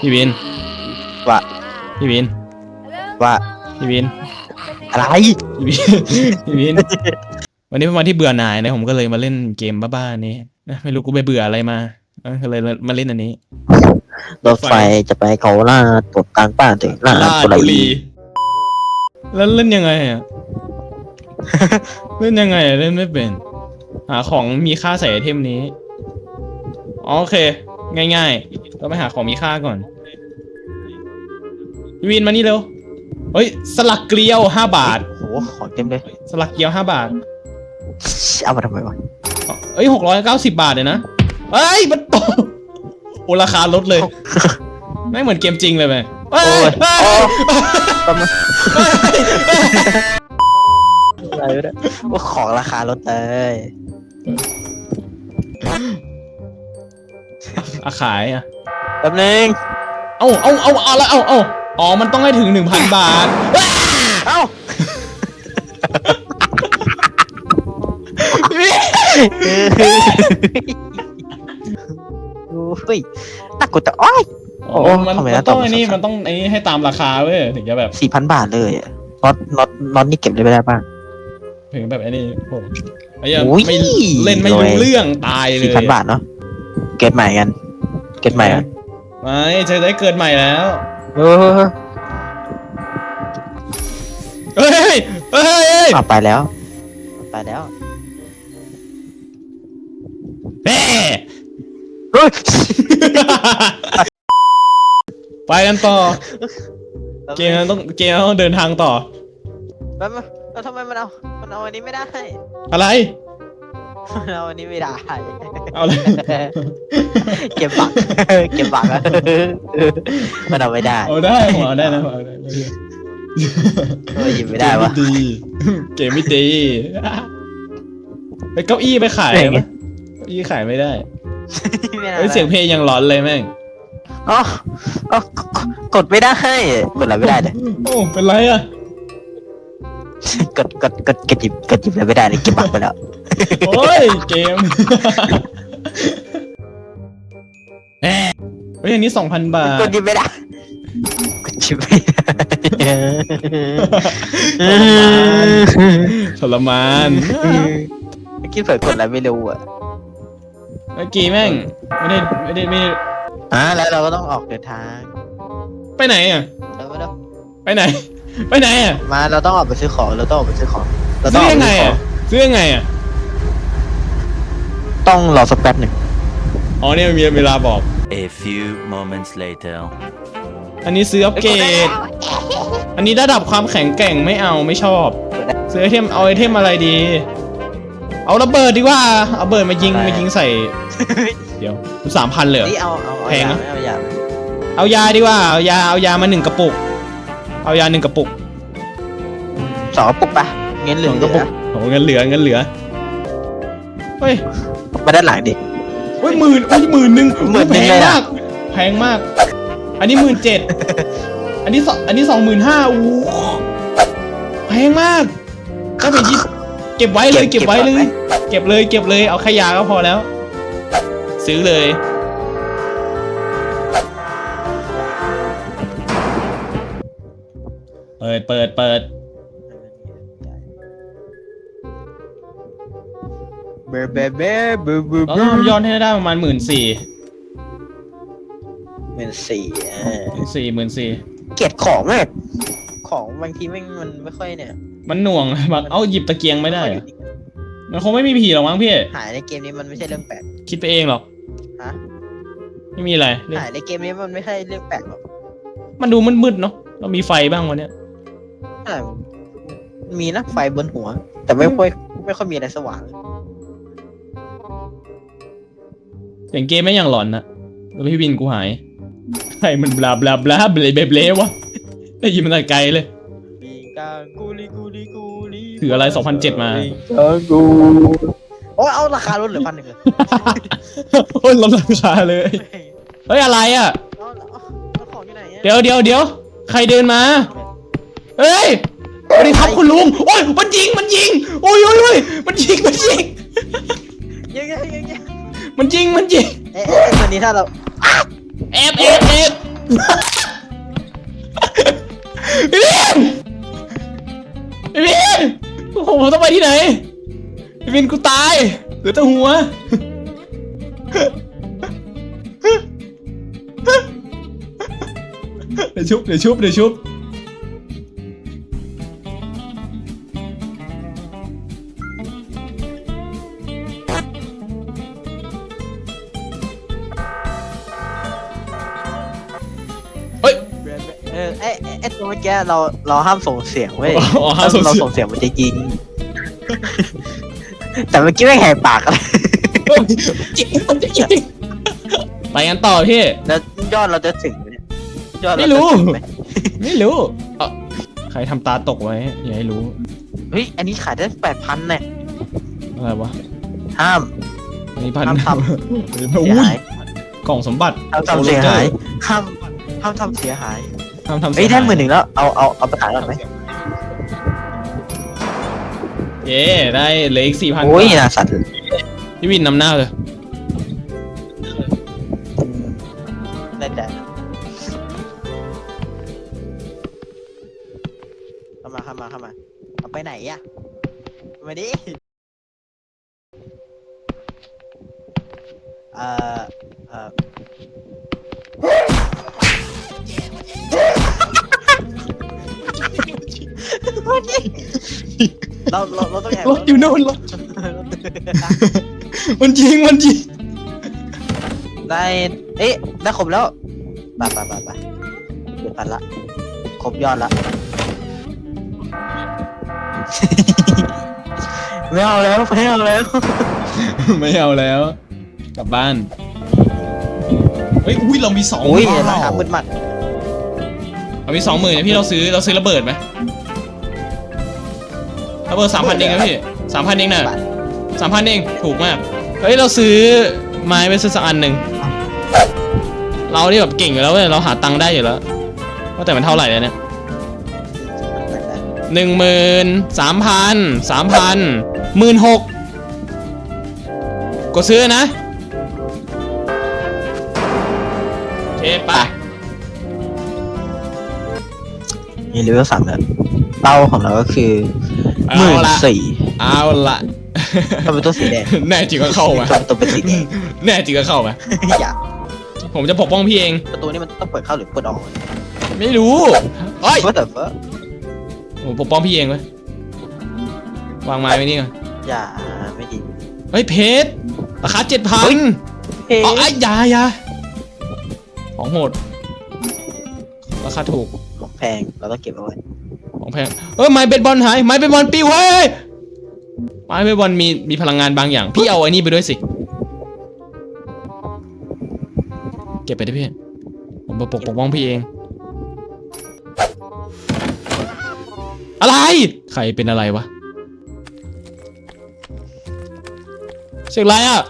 พี่วินว่า พี่วิน ว่า พี่วิน อะไร พี่วิน พี่วิน วันนี้เป็นวันที่เบื่อหน่ายนะผมก็เลยมาเล่นเกมบ้าๆนี้นะไม่รู้กูไปเบื่ออะไรมาเออก็เลยมาเล่นอันนี้ รถไฟจะไปเขาล่าตดกลางป่าถึงลาดบุรีแล้วเล่นยังไงอะ เล่นยังไงอะเล่นไม่เป็น หาของมีค่าใส่ไอเทมนี้อ๋อโอเค ง่ายๆ เราไปหาของมีค่าก่อนพี่วินมานี่เร็ว เฮ้ย สลักเกลียวห้าบาท โอ้โหของเต็มเลย สลักเกลียวห้าบาท เอามาทำไมวะอ๋อเอ้ยหกร้อยเก้าสิบาทเลยนะเอ้ย มันตกโอราคาลดเลย ไม่เหมือนเกมจริงเลยไหมเอ้ยโอ้ยเอ้ยโอ้ประมาณอะไรวะเนี่ยว่าของราคาลดเลยอาขายอะแป๊บนึงเอาเอาเอาเอาแล้วเอาเอาอ๋อ มันต้องให้ถึงหนึ่งพันบาท เอ้าเฮ้ยตะกุดแต่อ้อยอ๋อโอ้มันทำไมมันนะต้องตอบไอ้นี่สดๆมันต้องไอ้นี่ให้ตามราคาเว้ย ถึงจะแบบ สี่พันบาทเลยอะน็อตน็อตน็อตนี่เก็บได้ไม่ได้ป่ะถึงแบบไอ้นี่โอ้ไอ้เหี้ยอุ้ยไม่เล่นไม่รวยรู้เรื่องตายเลยสี่พันบาทเนาะ เก็บใหม่กัน เก็บใหม่กัน ไม่จะได้เกิดใหม่แล้วเออเฮ้ยเฮ้ยเฮ้ยเอาไปแล้วไปแล้วแหม่เฮ้ยไปกันต่อ เกมมันต้องเกมมันต้องเดินทางต่อ แล้วมันแล้วทำไมมันเอา มันเอาอันนี้ไม่ได้ อะไรมัน เอาอันนี้ไม่ได้ เอาเลยเก็บบักเก็บบักอะมันเอาไม่ได้เอาได้ผมเอาได้นะผมเอาได้เออหยิบไม่ได้วะเกมดีเกมไม่ดีไปเก้าอี้ไปขายเจ๋งไงปะเก้าอี้ขายไม่ได้ไม่ได้เฮ้ยเสียงเพลงยังร้อนเลยแม่งอ๋ออ๋อ กดไม่ได้ กดอะไรไม่ได้เลยโอ้เป็นไรอะ กดกดกดกดหยิบกดหยิบอะไรไม่ได้เลยเก็บบักไปแล้ว โอ้ยเกมเฮ้ยอันนี้สองพันบาท กดหยิบไม่ได้กดหยิบไม่ได้ทรมานเมื่อกี้เผลอกดอะไรไม่รู้อะเมื่อกี้แม่ง ไม่ได้ไม่ได้ไม่ได้อ่าแล้วเราก็ต้องออกเดินทาง ไปไหนอะแล้วก็ต้องไปไหน ไปไหนอะมาเราต้องออกไปซื้อของเราต้องออกไปซื้อของเราต้ซื้องอออกยังไปไงซื้อขออะงซื้อยังไงอะต้องรอสักแป๊บหนึ่งอ๋อเนี่ยมีเวลาบอก A few moments later. อันนี้ซื้ออัปเกรดอันนี้ระดับความแข็งแกร่งไม่เอาไม่ชอบ ซื้อไอเทมเอาไอเทมอะไรดี เอาระเบิดดีกว่าเอาระเบิดมายิงมายิงใส่ เดี๋ยวสามพันเลยเหรอ นี่เอาเอาเอาแพงยานะไม่เอายาเอายาดีกว่าเอายาเอายามาหนึ่งกระปุก เอายาหนึ่งกระปุกสองกระปุกปะเงินเหลืองกระปุกโหเงินเหลือเงินเหลือเฮ้ยมาด้านหลังดิเฮ้ยหมื่นเฮ้ยหมื่นหนึ่งหมื่นหนึ่แพงงเลยอะมากแพงมาก อันนี้หมื่นเจ็ดอันนี้สองอันนี้สองหมื่นห้าอู้แพงมากถ้าเป็นยี่เก็บไว้เลย เก็บไว้เลย เก็บเลย เก็บเลย เอาขยาก็พอแล้ว ซื้อเลย เปิดเปิดเปิดเบอร์เบเบเบเบเราต้องทำยอดให้ได้ประมาณหมื่นสี่เป็นสี่หมื่นสี่หมื่นสี่เกลียดของเลยของบางทีแม่งมันไม่ค่อยเนี่ย มันหน่วงบางเอ้าหยิบตะเกียงไม่ได้มันคงไม่มีผีหรอกมั้งพี่ หายในเกมนี้มันไม่ใช่เรื่องแปลกคิดไปเองหรอกฮะไม่มีอะไรหายในเกมนี้มันไม่ใช่เรื่องแปลกหรอกมันดูมืดๆเนาะเรามีไฟบ้างวันเนี้ย อ่ามีนะไฟบนหัว แต่ไม่ค่อยไม่ค่อยมีอะไรสว่างเสียงเกมไม่อย่างหลอนนะแล้วพี่วินกูหายใครมันบลาบลาบลาเบลเบเบลวะได้ยินมาแต่ไกลเลยลีกากูลีกูลีกูลีถืออะไร2007มาลีกากูโอ้ยเอาราคาลดเหลือพันหนึ่งเลยโอ้ยลดราคาเลย เฮ้ยอะไรอะ เอาเอาเอาของอยู่ไหนอะเดี๋ยวเดี๋ยวเดี๋ยวใครเดินมา เฮ้ยสวัสดีครับคุณลุง โอ้ยมันยิง มันยิง โอ้ยโอ้ยโอ้ยมันยิง มันยิงยังยังยังยังมันยิง มันยิงเอ๊ะเอ๊ะเอ๊ะตอนนี้ถ้าเราแแอบแอบแอบพี่วินพี่วินผมต้องไปที่ไหนพี่วินกูตายเหลือแต่หัว เดี๋ยวชุบ เดี๋ยวชุบ เดี๋ยวชุบ อ้ไอ้ไอ้ตัวเมื่อกี้เราเราห้ามส่งเสียงเว้ยอ๋อห้ามส่งเสียง เราส่งเสียงมันจะยิง แต่เมื่อกี้ไม่แหกปากอะไรจริงจริงไปกันต่อพี่ แล้วยอดเราจะถึงไหมเนี่ยยอดเราไม่จะรู้ถึงไหมไม่รู้เอ้าใครทำตาตกไว้อย่าให้รู้ เฮ้ยอันนี้ขายได้แปดพันเนี่ยอะไรวะห้าม อันนี้พันห้ามทเฮ้ยเสียอุ้ยหายกล่องสมบัติห้ามทำเสียหายห้ามห้ามทำเสียหาย ห้ามทำเฮ้ยสีได้หาหมื่นหนึ่งแล้ว เอาเอาเอาไปขายก่อนไหมเย้ได้เหลืออีกสี่พันโอ้ยนะสัตว์พี่วินนำหน้าเลย ต้องแอบรถอยู่โน่นรถมันจริงมันจริงได้เอ๊ะได้ครบแล้วไปไปไปไปเจ็ดพันละครบยอดละ ไม่เอาแล้วไม่เอาแล้วไม่เอาแล้ว กลับบ้านเฮ้ยอุ้ยเรามีสองอุ้ยหมื่นราคามืดมัดเรามีสองหมื่นเนี่ยพี่เราซื้อเราซื้อระเบิดไหมระเบิดสามพันเองนะพี่ สามพันเองน่ะสามพันเองถูกมาก เฮ้ย เราซื้อไม้ไปซื้อสักอันหนึ่ง เรานี่แบบเก่งอยู่แล้วเว้ยเราหาตังค์ได้อยู่แล้วว่าแต่มันเท่าไหร่แล้วเนี่ยหนึ่งหมื่นสามพันสามพันหมื่นหกกดซื้อนะโอเคไปมีเลเวลสามแล้วเป้าของเราก็คือหเอามื่นละสี่ เอาละทำเป็นตัวสีแดงแน่จริงก็เข้ามาตัวตัวเป็นสีแดงแน่จริงก็เข้ามาอย่าผมจะปกป้องพี่เองประตูนี้มันต้องเปิดเข้าหรือเปิดออกไม่รู้เอ้ยเฟิร์สเฟิร์สผมปกป้องพี่เองเว้ยวางไม้ไว้นี่ก่อนอย่าไม่ดีเฮ้ยเพชรราคาเจ็ดพัเฮ้นยเฮ้อ๋อไอ้ยอยาอยาของโหดราคาถูกของแพงเราต้องเก็บเอาไว้ของแพงเออไม้เบสบอลหายไม้เบสบอลปิวเฮ้ย ไม้เบสบอลมีมีพลังงานบางอย่าง พี่เอาไอ้นี่ไปด้วยสิ เก็บไปได้พี่ ผมปกปกปกป้องพี่เอง อะไร ใครเป็นอะไรวะเสียงอะไรอะ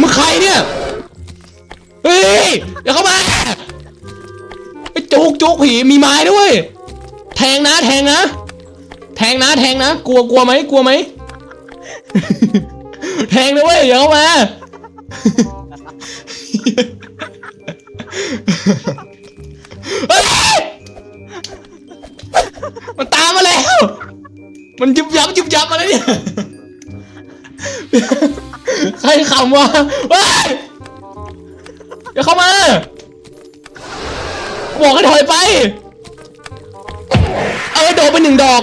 มึงใครเนี่ย เฮ้ยอย่าเข้ามาไอ้จุกจุกผีมีไม้ด้วย แทงนะแทงนะ แทงนะแทงนะ กลัวกลัวไหมกลัวไหม แทงนะเว้ยอย่าเข้ามา เฮ้ยมันตามมาแล้ว มันยุบยับยุบยับมาแล้วเนี่ย ใครขำวะเฮ้ยอย่าเข้ามา บอกให้ถอยไป เออโดนไปหนึ่งดอก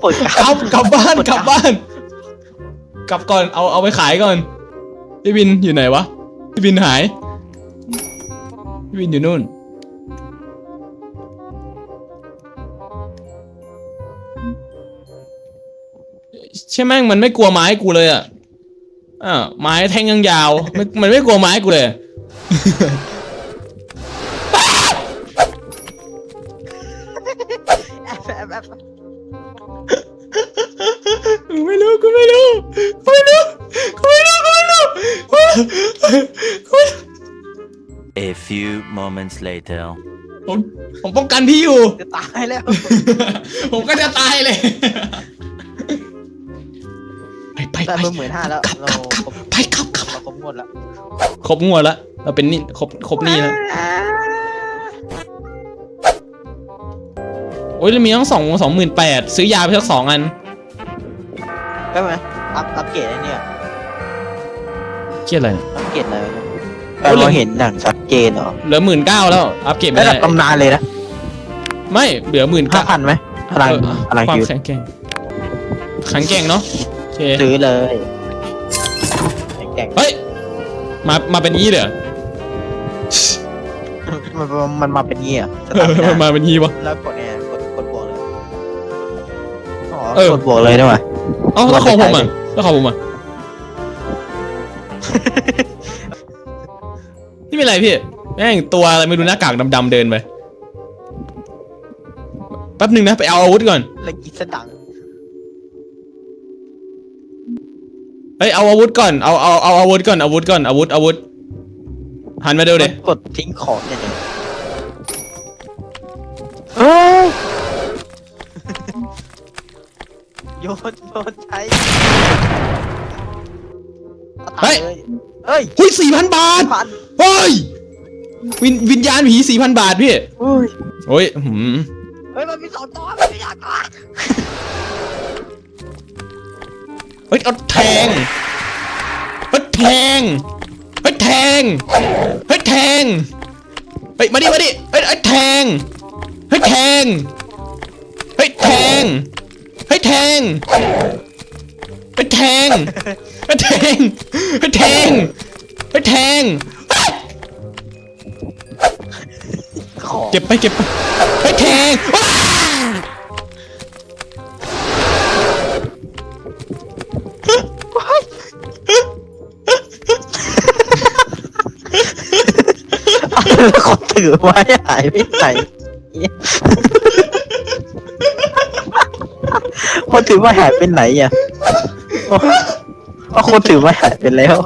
ปวดกกลับกลับบ้านกลับบ้าน กลับก่อนเอาเอาไปขายก่อนพี่บินอยู่ไหนวะพี่บินหายพี่บินอยู่นู่น ใช่แม่งมันไม่กลัวไม้กูเลยอะอ่าไม้แทงยังยาวมันมันไม่กลัวไม้กูเลย กูไม่รู้กูไม่รู้กูไม่รู้กูไม่รู้กูไม่รู้กูไม่รู้ A few moments later. ผมผมป้องกันพี่อยู่ จะตายแล้ว ผมก็จะตายเลยได้ไป เพิ่มหมื่นห้าแล้วกลับเรากลับกลับครบไปกลับกลับ เราครบงวดแล้วครบงวดละเราเป็นนี่ครบครบหนี่แล้วโอ้ยเรามีทั้งสองสองหมื่นแปดซื้อยาไปสักสองอัน ได้ไหมอัพอัพเกรดไอ้เนี่ยเครียดอะไรเนี่ยอัพเกรดอะไรวะเนี่ยโอ้ยเราเห็นอย่างชัดเจนเหรอเหลือหมื่นเก้าแล้ว อัพเก็บไม่ระดัได้ บตำนานเลยนะไม่ เหลือหมื่นห้าเก้าพันไหมพลังพลังความคิวแข็งแกร่งแข็งแกร่งเนาะโอเคซื้อเลยแก่งเฮ้ย มา มาเป็นยี่เลยเหรอ มันมันมันมาเป็นงี้อะสเอตาร์ทอไม่มันได้มาเป็นยี่ปะแล้วกดไงกดกดบวกเลยอ๋อเออ กดบวกเลยได้ไหม เอ้าแล้วของผมอะแล้วของผมอะ นี่เป็นไรพี่ แม่งตัวอะไรไม่รู้หน้ากากดำๆเดินไป แป๊บหนึ่งนะ ไปเอาอาวุธก่อนแล้วกินสดังเฮ้ยเอาอาวุธก่อน เอาเอาเอาอาวุธก่อน อาวุธก่อน อาวุธอาวุธหันมาดูเดยกดทิ้งของเนี่ยเนี่ยเฮ้ย โยนโยนใช้เอาตายเลยเฮ้ยหุ้ยสี่พันบาท พันเฮ้ย วิญวิญญาณผีสี่พันบาทพี่อุ้ยโอ้ยหืมเฮ้ย มันมีสองตัว มันมีสองตัวเฮ้ยเอาแทงเฮ้ยแทงเฮ้ยแทงเฮ้ยแทงเฮ้ยมาดิมาดิเฮ้ยเฮ้ยแทงเฮ้ยแทงเฮ้ยแทง ให้แทงไปแทงไปแทงไปแทงไปแทงเก็บไปเก็บไปไปแทงว้อาแล้คนถือไว้หายไปไหน คนถือม้หายไปไหนอะว่าคนถือม้หายไปแล้ว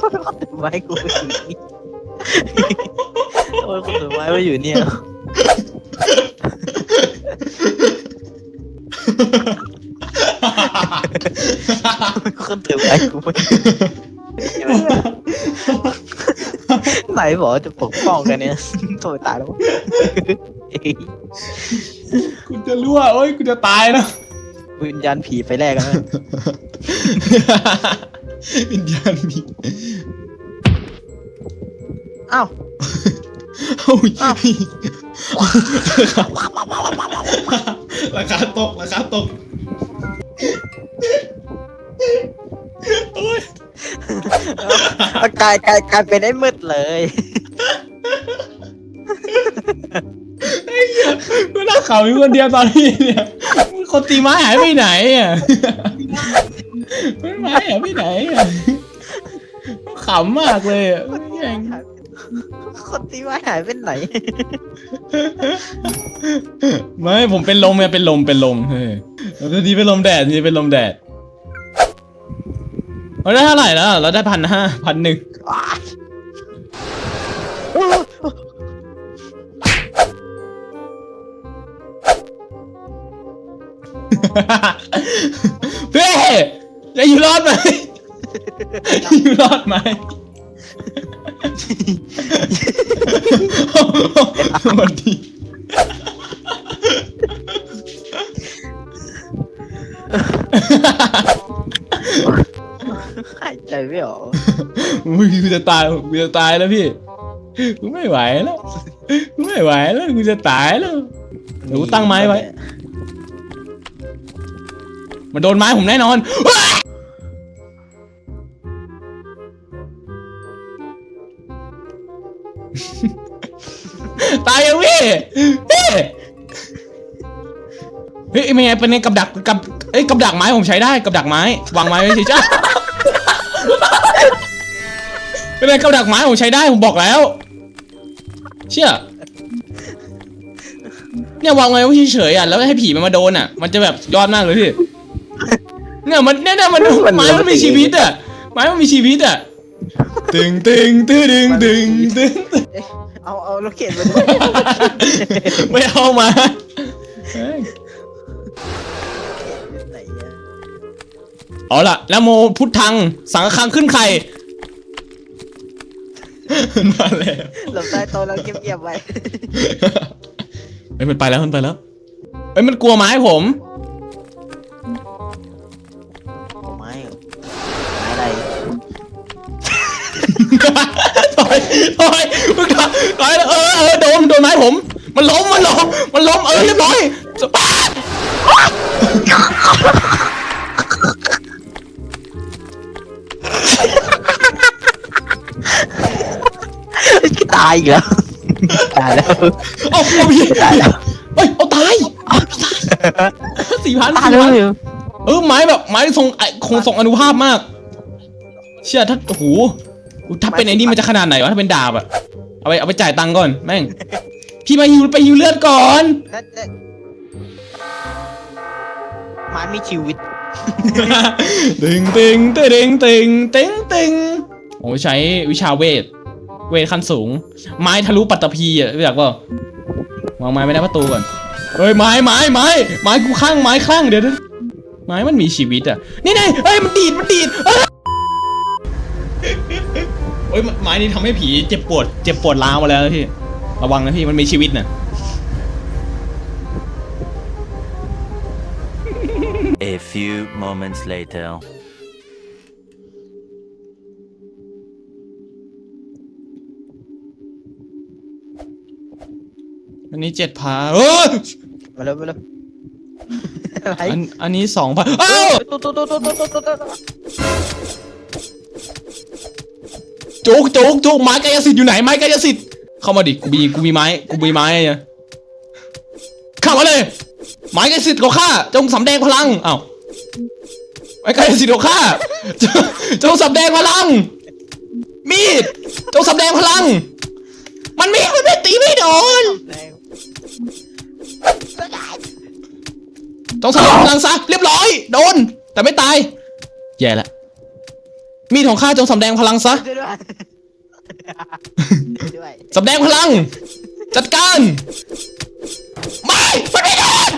คนถือไม้กูไปอยู่นี่โอ้ยคนถือไม้มาอยู่เนี่ยคนถือไม้กูไปไหนบอกว่าจะปกป้องกันเนี่ยโถ่ตายแล้ว จะรั่วโอ้ยกูจะตายแล้ววิญญาณผีไปแรกกันนะวิญญาณมีอ้าวโอ้ยอ้าวราคาตก ราคาตกโอ้ยกลายกลายกลายเป็นไอ้มืดเลย กูน่าขำอยู่คนเดียวตอนนี้เนี่ยคนตีไม้หายไปไหนอะไม้หายไปไหนอะขำมากเลยอะแม่งคนที่ว่าหายไปไหน ไม่ผมเป็นลมไงเป็นลมเป็นลมเฮ้ยแล้วทีเป็นลมแดดทีเป็นลมแดดเราได้เท่าไหร่แล้วเราได้พันห้าพันหนึ่ง พ่จะอยู่รอดไหมอยู่รอดไหมสวัสดีหายใจไม่ออกอุ้ยกูจะตายกูจะตายแล้วพี่กูไม่ไหวแล้วกูไม่ไหวแล้วกูจะตายแล้วเดี๋ยวกูตั้งไม้ไว้ มันโดนไม้ผมแน่นอน ตายยังพี่พี่เฮ้ยเป็นไงเป็นไงกับดักกับเอ้ยกับดักไม้ผมใช้ได้กับดักไม้วางไม้ไว้เฉยๆเป็นไงกับดักไม้ผมใช้ได้ผมบอกแล้ว เชี่ยเนี่ยวางไว้เฉยๆอะแล้วให้ผีมันมาโดนอะ มันจะแบบยอดมากเลยพี่ เนี่ยมันเนี่ยเนี่ยมันไม้มันมีชีวิตอะไม้มันมีชีวิตอะตึงตึงตึงตึงตึงตึงเอาเอาลูกเกดมาด้วยไม่เอามาเฮ้ยเอาล่ะนะโมพุทธังสังฆังขึ้นไข่มาแล้วหลบใต้โต๊ะแล้วเก็บๆไว้เฮ้ยมันไปแล้วมันไปแล้วเฮ้ยมันกลัวไม้ผม ถอยถอยมึงถอยถอยเออเออโดนโดนไม้ผม มันล้มมันล้มมันล้มเออเรียบร้อยตายอีกแล้วตายแล้วเอาเอาพี่ตายแล้วเฮ้ยเอาตายสี่พันตายสี่เลพัน ยเออไม้แบบไม้ทรงไอคงทรงอนุภาพมาก เชื่อถ้าโอ้โห ถ้าเป็นไอ้นี่มันจะขนาดไหนวะถ้าเป็นดาบอะเอาไปเอาไปจ่ายตังค์ก่อนแม่ง พี่มาฮิวไปฮิวเลือดก่อนแล้วแล้วไม้มีชีวิต ตึงตึงตึงตึงตึงตึงโอ้ใช้วิชาเวท เวทขั้นสูง ไม้ทะลุปัตตภีอะรู้จักเปล่าวางไม้ไม่ได้ประตูก่อนเฮ้ยไม้ไม้ไม้ไม้กูข้างไม้ข้างเดี๋ยวเดี๋ยวไม้มันมีชีวิตอะนี่ไงเฮ้ยมันดีดมันดีดเอ้ย เฮ้ยไม้นี่ทำให้ผีเจ็บปวดเจ็บปวดร้าวมาแล้วนะพี่ระวังนะพี่มันมีชีวิตนะ A few moments later. อันนี้เจ็ดพาเออมาเร็วมาเร็วอะไรอันอันนี้สองพันอ้าวตุ๊ดตุ๊ดตุ๊ดตุ๊ดตุ๊ดตุ๊ดตุ๊ด จุกจุกจุกไม้กายสิทธิ์อยู่ไหนไม้กายสิทธิ์เข้ามาดิกูมีกูมีไม้กูมีไม้เนี่ยเข้ามาเลยไม้กายสิทธิ์ของข้าจงสำแดงพลังอ้าวไม้กายสิทธิ์ของข้าจงจงสำแดงพลัง มีดจงสำแดงพลัง มันไมีมันไม่ตีไม่โดนแรงจงสำแดงพลังซะเรียบร้อย โดน แต่ไม่ตายแย่ละ มีดของข้าจงสำแดงพลังซะช่วยด้วยช่วยด้วยสำแดงพลัง จัดการ ไม่มันไม่โดน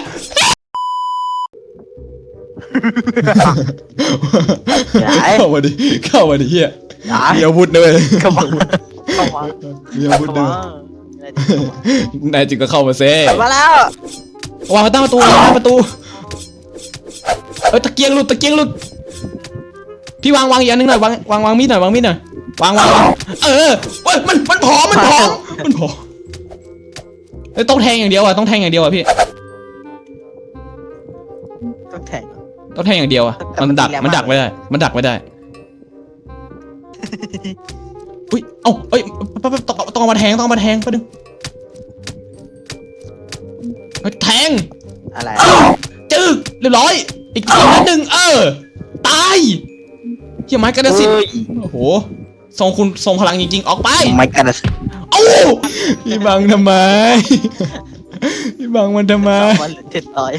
อย่าเข้ามาดิเข้ามาดิเฮียอย่ามีอาวุธด้วยเข้ามาเข้ามามีอาวุธเข้าด้วยมานายจึงก็เข้ามาเซ่เข้ามาแล้ววางมาตั้งประตูวางประตู เอ้ยตะเกียงหลุดตะเกียงหลุด พี่วางวางอีกอันหนึงหน่อยวางวางวางมีดหน่อยวางมีดหน่อยวางวางวางเออเว้ยมันมันผอมมันผอมมันผอมเอ้ยต้องแทงอย่างเดียวอะต้องแทงอย่างเดียวอะพี่ต้องแทง ต้องแทงอย่างเดียวอะแต่มันดักมันตีแรงมันดักมากไม่ได้ มันดักไม่ได้อุ้ยเอ้าเอ้ยแป๊บแป๊บต้องต้องเอามาแทงต้องเอามาแทงแป๊บนึงเฮ้ยแทง อะไร จึกเรียบร้อย อีกทีนัดหนึ่งเออ ตาย เฮียไม้กระสิทธิ์เฮ้ยโอ้โหทรงคุณทรงพลังจริงๆ ออกไปไม่กันนะเอ้าพี่บังทำไมพี่บังมันทำไมมันเจ็ดต่อย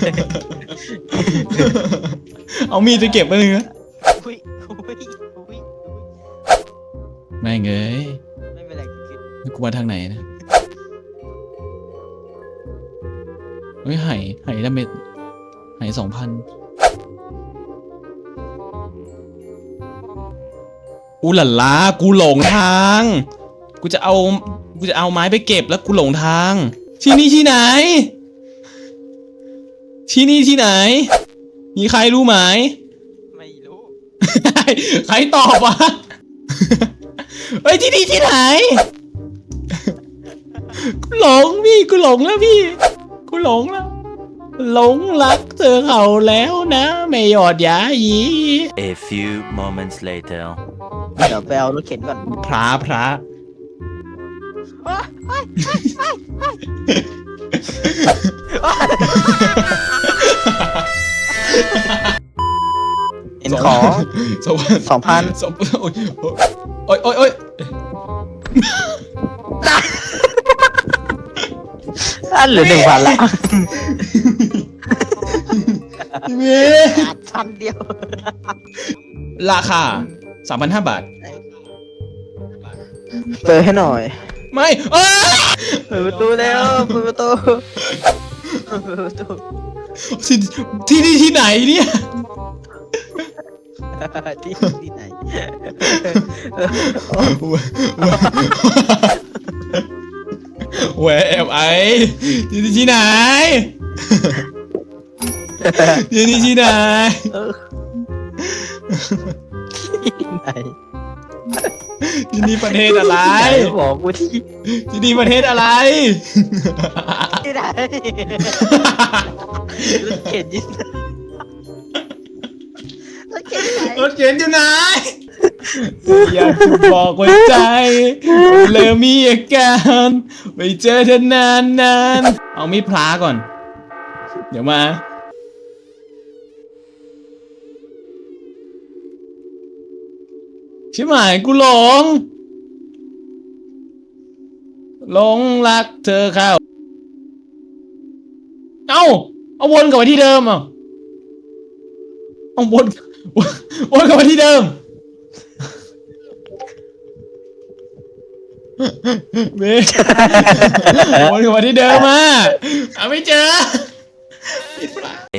เอามีดไปเก็บไปเลยนะอุ้ยอุ้ยอุ้ยแม่งเอ้ยไม่เป็นไรคิดนี่กูมาทางไหนนะเฮ้ยไหไหดาเมจไหสองพัน อูหล่าลากูหลงทาง กูจะเอากูจะเอาไม้ไปเก็บแล้วกูหลงทาง ที่นี่ที่ไหน ที่นี่ที่ไหน มีใครรู้ไหม ไม่รู้ใครตอบวะเฮ้ยที่นี่ที่ไหน กูหลงพี่กูหลงแล้วพี่ กูหลงแล้ว หลงรักเธอเขาแล้วนะไม่หยอดยาหยี A few moments later. เดี๋ยวไปเอารถเข็นก่อนพระพระเห็นของสวัสดีสองพันสองโอ้ยโอ้ยโอ้ยโอ้ย อันเหลือหนึ่งพันละพี่เมย์ขาดพันเดียว ราคาสามพันห้าบาท เปิดให้หน่อย ไม่เอ้ยเปิดประตูแล้วเปิดประตูเปิดประตูที่ที่นี่ที่ไหนเนี่ย ที่ที่ไหน Where am I ที่นี่ที่ไหนที่นี่ที่ไหน เออที่ไหนที่นี่ประเทศอะไรไหนบอกกูที่ที่นี่ประเทศอะไร ที่ไหนรถเข็นยิ่งรถเข็นที่ไหนรถเข็นอยู่ไหน อยากจะบอกไว้ใจเลยมีอาการไม่เจอเธอนานนานเอามีดพลาก่อน เดี๋ยวมาชิบหายกูหลงหลงรักเธอเข้า เอ้า เอาวนกลับมาที่เดิมอะเอาวนวนกลับมาที่เดิม เบวนกลับมาที่เดิมอะเอาไม่เจอ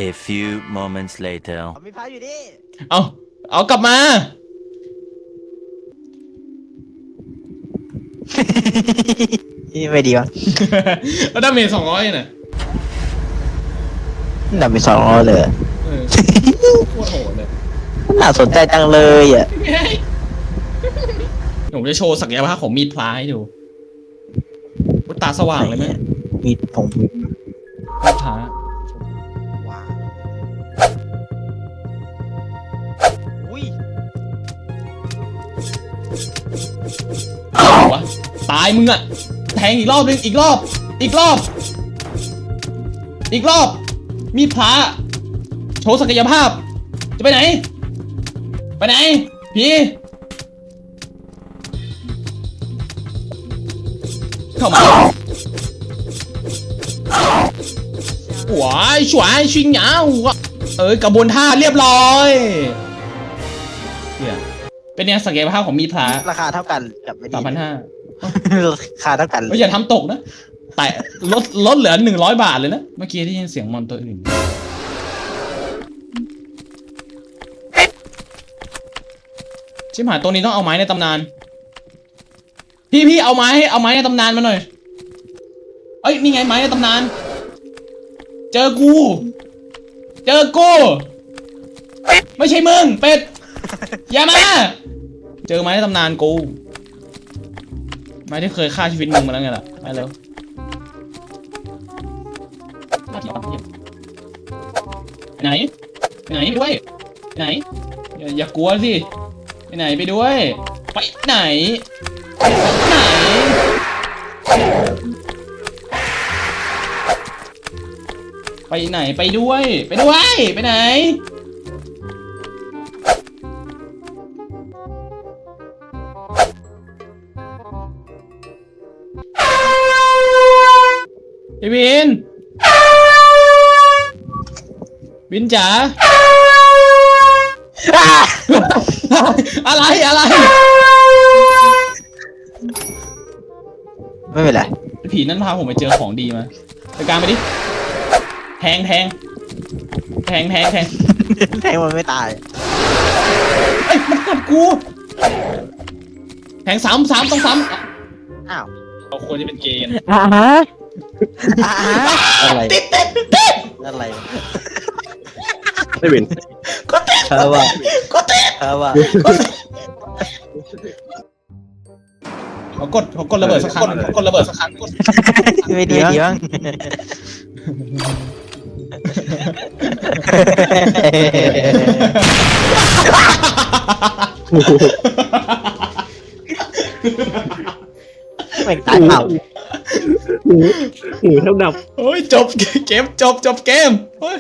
A few moments later. เอามีพระอยู่นี่เอาเอากลับมานี่ไม่ดีวะแล้วดาเมจสองร้อยน่ะน่ามีสองล้อเลยเออโคตรโหดเลย น่าสนใจจังเลยอะ ผมจะโชว์ศักยภาพของมีดพลาให้ดูอุ๊ยตาสว่างเลยไหมมีผมมีดพลาว้าวอุ้ยวะตายมึงอะแทงอีกรอบนึงอีกรอบ อีกรอบ อีกรอบ มีดพลาโชว์ศักยภาพ จะไปไหน ไปไหน พี่ เข้ามาหวายฉวายชิงหยาวอะเอ้ยกระบวนท่าเรียบร้อยเนี่ยเป็นเนี่ยศักยภาพของมีดพลาราคาเท่ากันกับไม่ดีสามพันห้าราคาเท่ากันเลเฮ้ยยอย่าทำตกนะ แต่ลดลดเหลือหนึ่งร้อยบาทเลยนะ เมื่อกี้ได้ยินเสียงมอนตัวอื่นชิมหายตัวนี้ต้องเอาไม้ในตำนาน พี่พี่เอาไม้ให้เอาไม้ในตำนานมาหน่อย เอ้ยนี่ไงไม้ในตำนาน เจอกู เจอกู ไม่ใช่มึงเป็ด อย่ามา เจอไม้ในตำนานกู ไม้ที่เคยฆ่าชีวิตมึงมาแล้วไงล่ะไปเร็วไหน ไหนด้วยไหน อย่ากลัวสิไปไหนไปด้วย ไปไหน ไปไหนไปไหนไปด้วย ไปด้วย ไปไหนพี่วิน วินจ๋าอะไรอะไร ไม่เป็นไรผีนั่นพาผมไปเจอของดีมาไปการไปดิ แทงแทงแทงแทงแทงแทงมันไม่ตายเอ้ยมันกัดกู แทงซ้ำซ้ำต้องซ้อ้าวำเราควรจะเป็นเกย์กันอ่าฮะอ่าฮะอะไรติดติดติดอะไรไม่เป็นก็ติดเธอว่าก็ติดเธอว่า เขากดเขากดระเบิดสักครั้งเขากดระเบิดสักครั้งกดไม่ดีไม่ดีมั้งไม่ตายเปล่าหูหูเท่าดับ โอ้ยจบเกมจบจบเกมเฮ้ย